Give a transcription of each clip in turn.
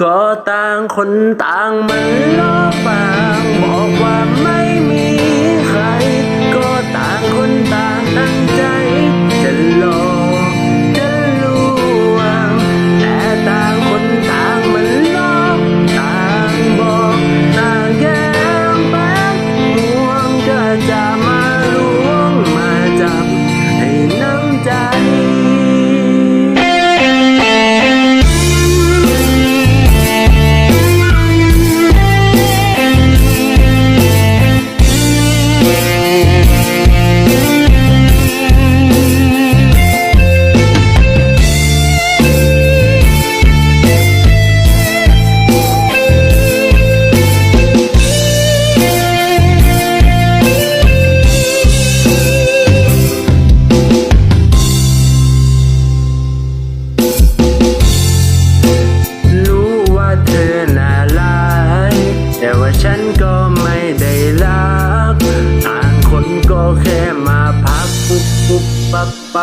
ก็ต่างคนต่างมันลอบป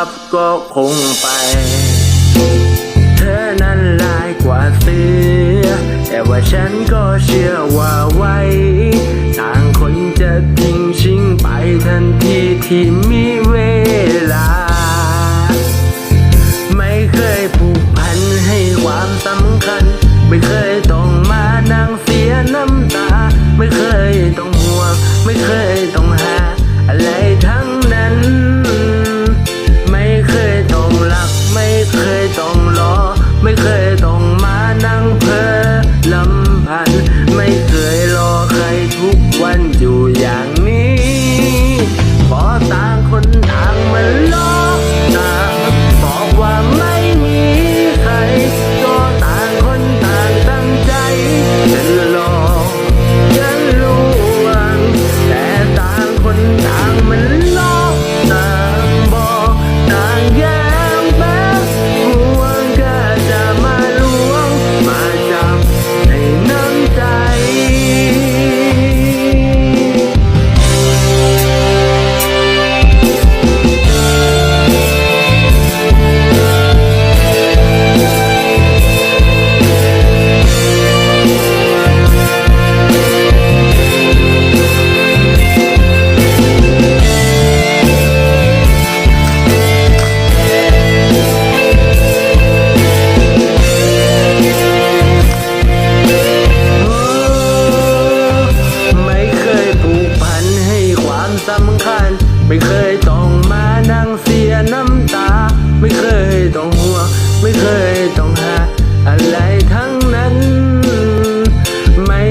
ับก็คงไป เธอนั้นลายกว่าเสือ แต่ว่าฉันก็เชื่อว่าไว้ต่างคนจะทิ้งชิงไปทันทีที่มีเวลา ไม่เคยผูกพันให้ความสำคัญ ไม่เคยต้องมานั่งเสียน้ำตา ไม่เคยต้องห่วง ไม่เคย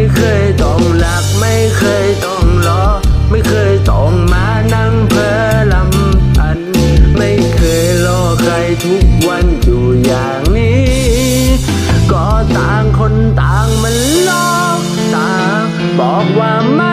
่เคยต้องหลักไม่เคยต้องรอ ไม่เคยต้องมานั่งเพ้อลำพัน ไม่เคยรอใครทุกวันอยู่อย่างนี้ ก็ต่างคนต่างมันรอต่างบอกว่าม่